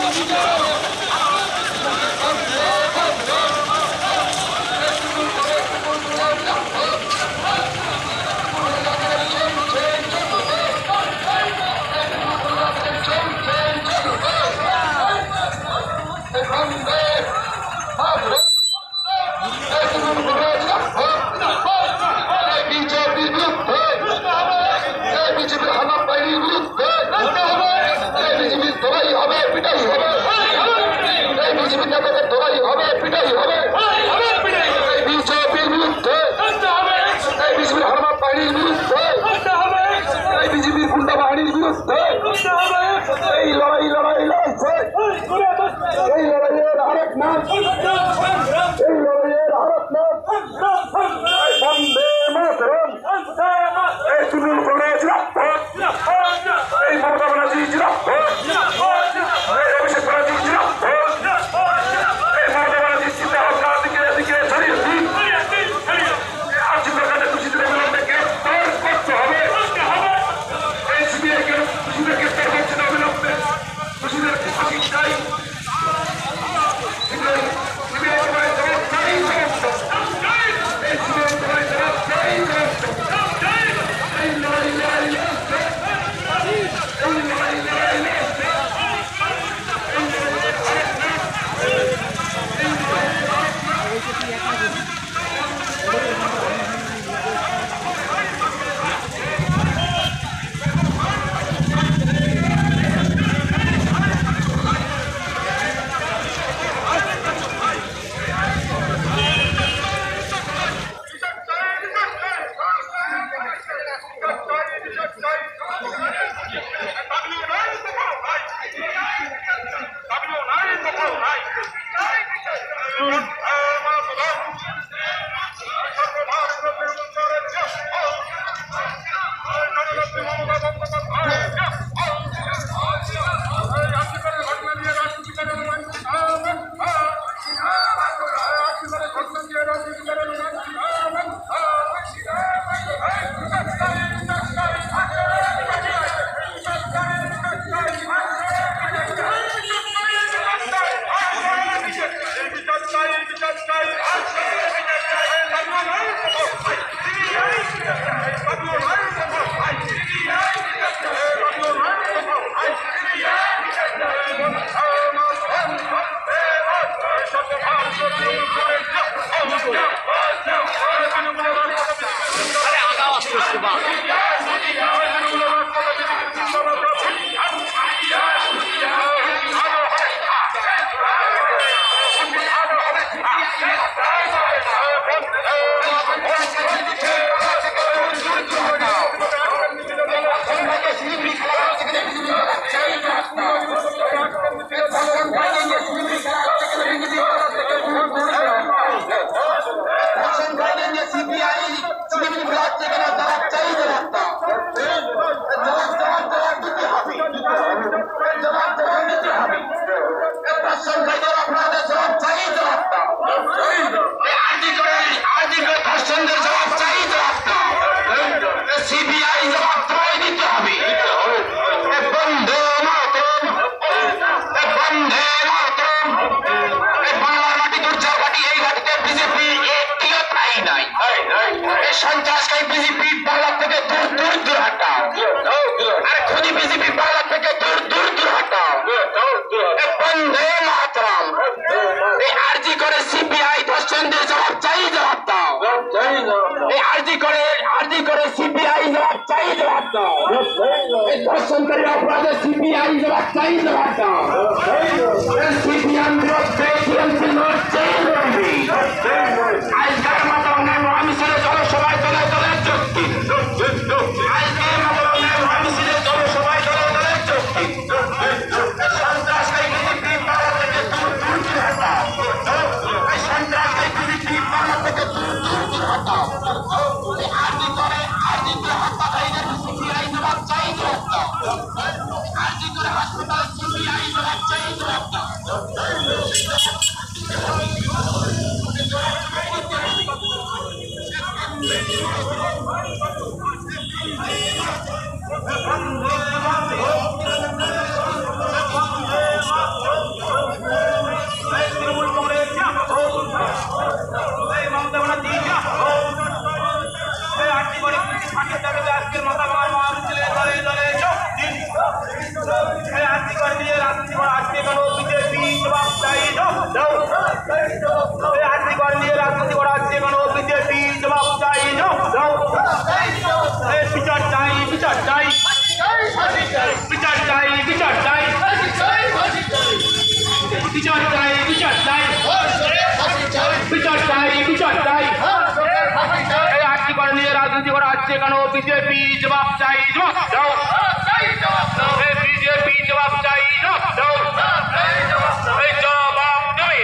Vamos, vamos, ¡No, no, no! এই ধর্ষণকারী অপরাধে CPI জবাব চাই জবাব দাও। হ্যাঁ, হ্যাঁ। সিপিএম বিরুদ্ধে have changed রাজনীতি করা হচ্ছে কেন বিজেপি জবাব চাই বিজেপি জবাব চাই জবাব নেই